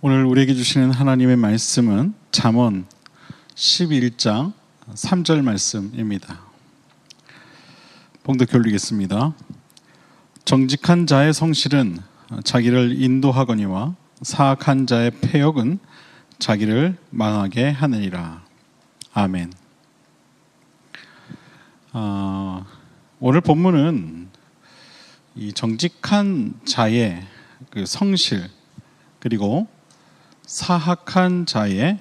오늘 우리에게 주시는 하나님의 말씀은 잠언 11장 3절 말씀입니다. 봉독 올리겠습니다. 정직한 자의 성실은 자기를 인도하거니와 사악한 자의 폐역은 자기를 망하게 하느니라. 아멘. 아, 오늘 본문은 이 정직한 자의 그 성실 그리고 사악한 자의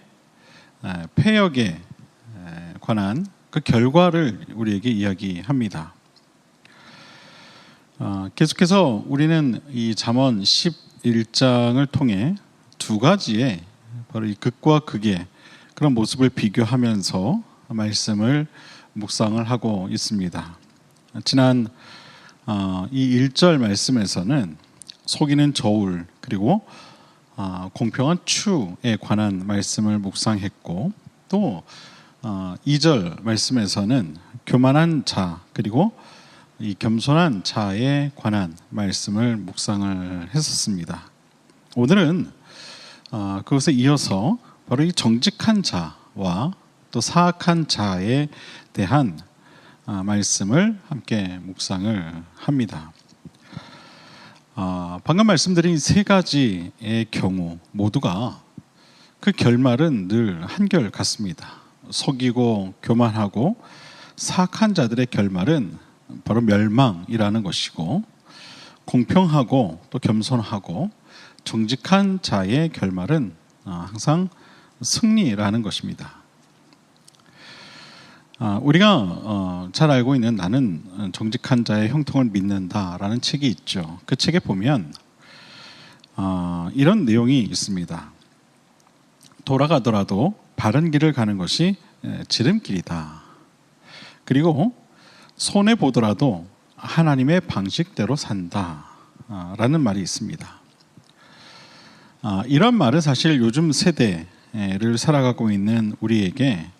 폐역에 관한 그 결과를 우리에게 이야기합니다. 아, 계속해서 우리는 이 잠언 11장을 통해 두 가지의 바로 이 극과 극의 그런 모습을 비교하면서 말씀을 묵상을 하고 있습니다. 지난 어, 이 1절 말씀에서는 속이는 저울 그리고 어, 공평한 추에 관한 말씀을 묵상했고 또 2절 어, 말씀에서는 교만한 자 그리고 이 겸손한 자에 관한 말씀을 묵상을 했었습니다. 오늘은 그것에 이어서 바로 이 정직한 자와 또 사악한 자에 대한 아, 말씀을 함께 묵상을 합니다. 아, 방금 말씀드린 세 가지의 경우 모두가 그 결말은 늘 한결 같습니다. 속이고 교만하고 사악한 자들의 결말은 바로 멸망이라는 것이고 공평하고 또 겸손하고 정직한 자의 결말은 아, 항상 승리라는 것입니다. 아, 우리가 어, 잘 알고 있는 나는 정직한 자의 형통을 믿는다라는 책이 있죠. 그 책에 보면 어, 이런 내용이 있습니다. 돌아가더라도 바른 길을 가는 것이 지름길이다. 그리고 손해 보더라도 하나님의 방식대로 산다라는 말이 있습니다. 아, 이런 말은 사실 요즘 세대를 살아가고 있는 우리에게 어,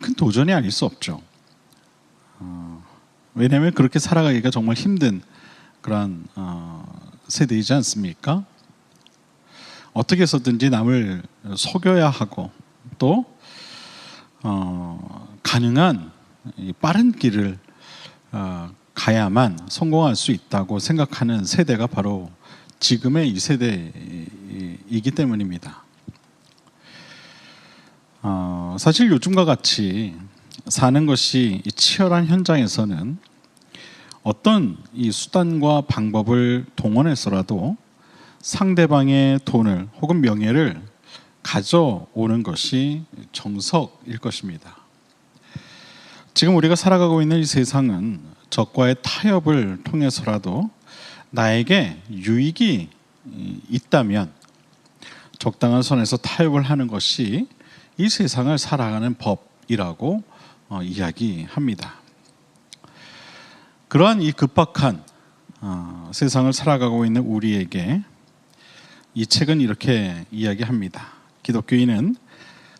큰 도전이 아닐 수 없죠. 어, 왜냐하면 그렇게 살아가기가 정말 힘든 그런 어, 세대이지 않습니까? 어떻게 해서든지 남을 속여야 하고 또 가능한 빠른 길을 가야만 성공할 수 있다고 생각하는 세대가 바로 지금의 이 세대이기 때문입니다. 어, 사실 요즘과 같이 사는 것이 치열한 현장에서는 어떤 이 수단과 방법을 동원해서라도 상대방의 돈을 혹은 명예를 가져오는 것이 정석일 것입니다. 지금 우리가 살아가고 있는 이 세상은 적과의 타협을 통해서라도 나에게 유익이 있다면 적당한 선에서 타협을 하는 것이 이 세상을 살아가는 법이라고 어, 이야기합니다. 그러한 이 급박한 어, 세상을 살아가고 있는 우리에게 이 책은 이렇게 이야기합니다. 기독교인은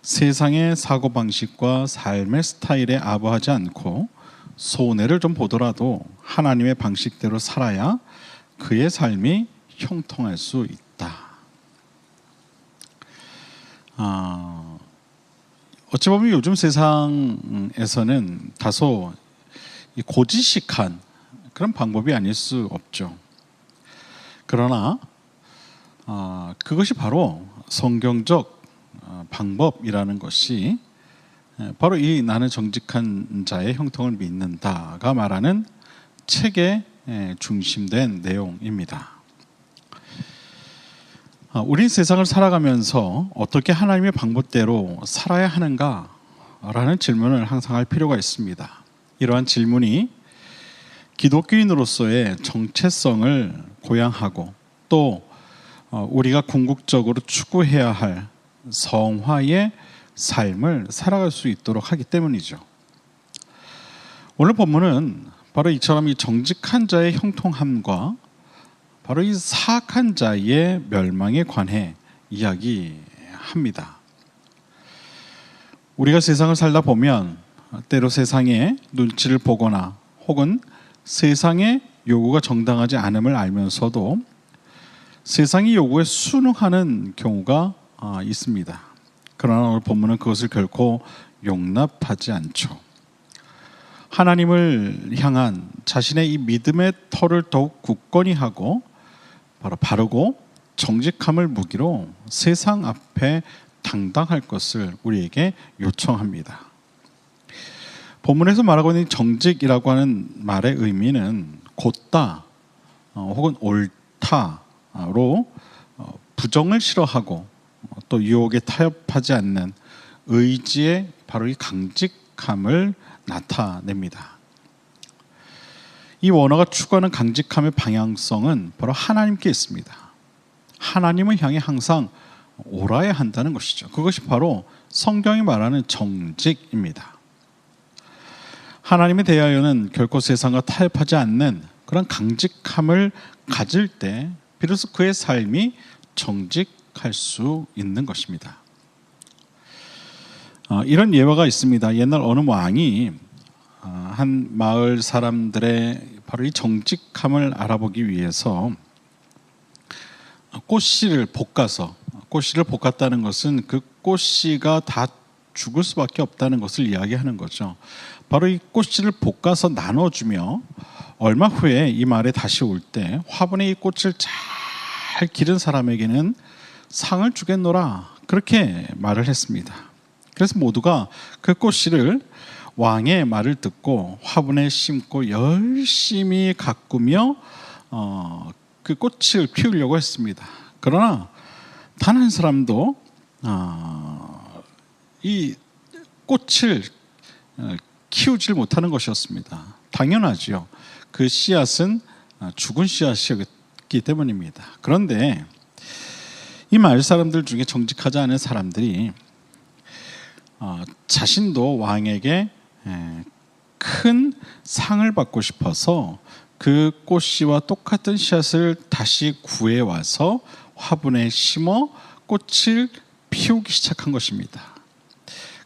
세상의 사고 방식과 삶의 스타일에 아부하지 않고 손해를 좀 보더라도 하나님의 방식대로 살아야 그의 삶이 형통할 수 있다. 어, 어찌 보면 요즘 세상에서는 다소 고지식한 그런 방법이 아닐 수 없죠. 그러나 어, 그것이 바로 성경적 어, 방법이라는 것이 바로 이 나는 정직한 자의 형통을 믿는다가 말하는 책의 중심된 내용입니다. 아, 우리 세상을 살아가면서 어떻게 하나님의 방법대로 살아야 하는가? 라는 질문을 항상 할 필요가 있습니다. 이러한 질문이 기독교인으로서의 정체성을 고양하고 또 어, 우리가 궁극적으로 추구해야 할 성화의 삶을 살아갈 수 있도록 하기 때문이죠. 오늘 본문은 바로 이처럼 이 정직한 자의 형통함과 바로 이 사악한 자의 멸망에 관해 이야기합니다. 우리가 세상을 살다 보면 때로 세상의 눈치를 보거나 혹은 세상의 요구가 정당하지 않음을 알면서도 세상의 요구에 순응하는 경우가 아, 있습니다. 그러나 오늘 본문은 그것을 결코 용납하지 않죠. 하나님을 향한 자신의 이 믿음의 터를 더욱 굳건히 하고 바로 바르고 정직함을 무기로 세상 앞에 당당할 것을 우리에게 요청합니다. 본문에서 말하고 있는 정직이라고 하는 말의 의미는 곧다 어, 혹은 옳다로 어, 부정을 싫어하고 어, 또 유혹에 타협하지 않는 의지의 바로 이 강직함을 나타냅니다. 이 원어가 추구하는 강직함의 방향성은 바로 하나님께 있습니다. 하나님을 향해 항상 옳아야 한다는 것이죠. 그것이 바로 성경이 말하는 정직입니다. 하나님에 대하여는 결코 세상과 타협하지 않는 그런 강직함을 가질 때 비로소 그의 삶이 정직할 수 있는 것입니다. 어, 이런 예화가 있습니다. 옛날 어느 왕이 어, 한 마을 사람들의 바로 이 정직함을 알아보기 위해서 꽃씨를 볶아서 꽃씨를 볶았다는 것은 그 꽃씨가 다 죽을 수밖에 없다는 것을 이야기하는 거죠. 바로 이 꽃씨를 볶아서 나눠주며 얼마 후에 이 말에 다시 올 때 화분에 이 꽃을 잘 기른 사람에게는 상을 주겠노라 그렇게 말을 했습니다. 그래서 모두가 그 꽃씨를 왕의 말을 듣고 화분에 심고 열심히 가꾸며 어, 그 꽃을 피우려고 했습니다. 그러나 단 한 사람도 어, 이 꽃을 어, 키우질 못하는 것이었습니다. 당연하지요. 그 씨앗은 어, 죽은 씨앗이었기 때문입니다. 그런데 이 마을 사람들 중에 정직하지 않은 사람들이 어, 자신도 왕에게 큰 상을 받고 싶어서 그 꽃씨와 똑같은 씨앗을 다시 구해 와서 화분에 심어 꽃을 피우기 시작한 것입니다.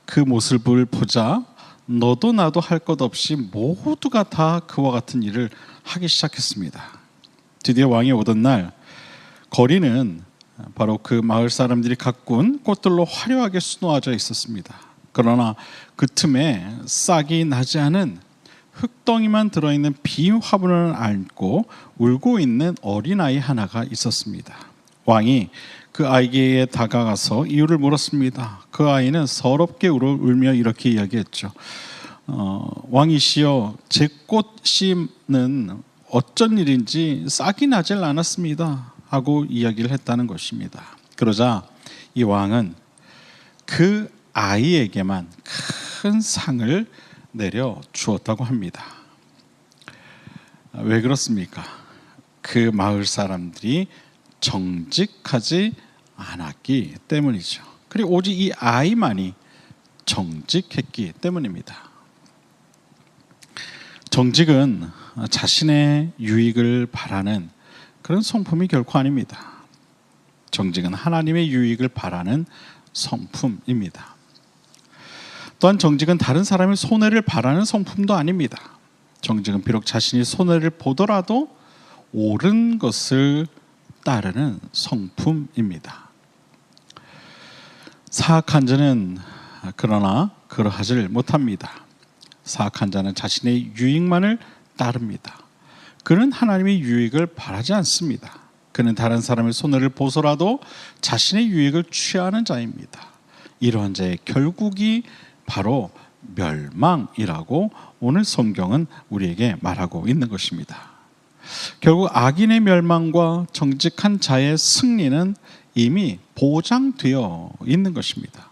그 모습을 보자 너도 나도 할 것 없이 모두가 다 그와 같은 일을 하기 시작했습니다. 드디어 왕이 오던 날 거리는 바로 그 마을 사람들이 가꾼 꽃들로 화려하게 수놓아져 있었습니다. 그러나 그 틈에 싹이 나지 않은 흙덩이만 들어있는 빈 화분을 안고 울고 있는 어린아이 하나가 있었습니다. 왕이 그 아이에게 다가가서 이유를 물었습니다. 그 아이는 서럽게 울며 이렇게 이야기했죠. 어, 왕이시여, 제꽃 심는 어쩐 일인지 싹이 나질 않았습니다. 하고 이야기를 했다는 것입니다. 그러자 이 왕은 그 아이에게만 큰 상을 내려 주었다고 합니다. 왜 그렇습니까? 그 마을 사람들이 정직하지 않았기 때문이죠. 그리고 오직 이 아이만이 정직했기 때문입니다. 정직은 자신의 유익을 바라는 그런 성품이 결코 아닙니다. 정직은 하나님의 유익을 바라는 성품입니다. 또한 정직은 다른 사람의 손해를 바라는 성품도 아닙니다. 정직은 비록 자신이 손해를 보더라도 옳은 것을 따르는 성품입니다. 사악한 자는 그러나 그러하지 못합니다. 사악한 자는 자신의 유익만을 따릅니다. 그는 하나님의 유익을 바라지 않습니다. 그는 다른 사람의 손해를 보서라도 자신의 유익을 취하는 자입니다. 이러한 자의 결국이 바로 멸망이라고 오늘 성경은 우리에게 말하고 있는 것입니다. 결국 악인의 멸망과 정직한 자의 승리는 이미 보장되어 있는 것입니다.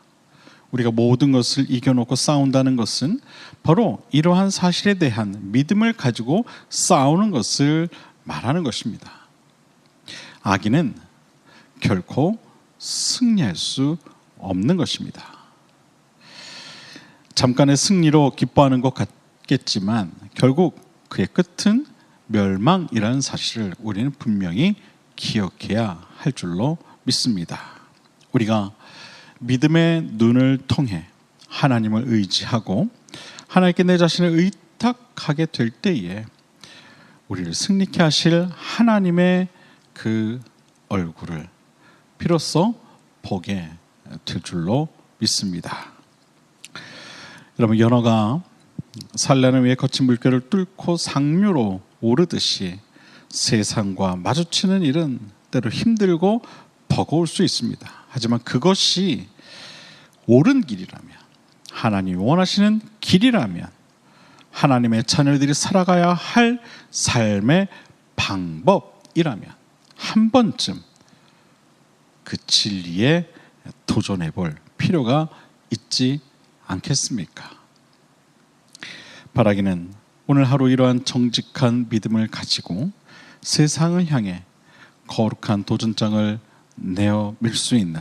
우리가 모든 것을 이겨놓고 싸운다는 것은 바로 이러한 사실에 대한 믿음을 가지고 싸우는 것을 말하는 것입니다. 악인은 결코 승리할 수 없는 것입니다. 잠깐의 승리로 기뻐하는 것 같겠지만 결국 그의 끝은 멸망이라는 사실을 우리는 분명히 기억해야 할 줄로 믿습니다. 우리가 믿음의 눈을 통해 하나님을 의지하고 하나님께 내 자신을 의탁하게 될 때에 우리를 승리케 하실 하나님의 그 얼굴을 비로소 보게 될 줄로 믿습니다. 여러분 연어가 산란을 위해 거친 물결을 뚫고 상류로 오르듯이 세상과 마주치는 일은 때로 힘들고 버거울 수 있습니다. 하지만 그것이 옳은 길이라면 하나님 원하시는 길이라면 하나님의 자녀들이 살아가야 할 삶의 방법이라면 한 번쯤 그 진리에 도전해 볼 필요가 있지 않겠습니까? 바라기는 오늘 하루 이러한 정직한 믿음을 가지고 세상을 향해 거룩한 도전장을 내어 밀 수 있는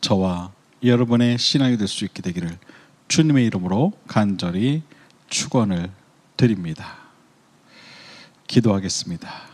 저와 여러분의 신앙이 될 수 있게 되기를 주님의 이름으로 간절히 축원을 드립니다. 기도하겠습니다.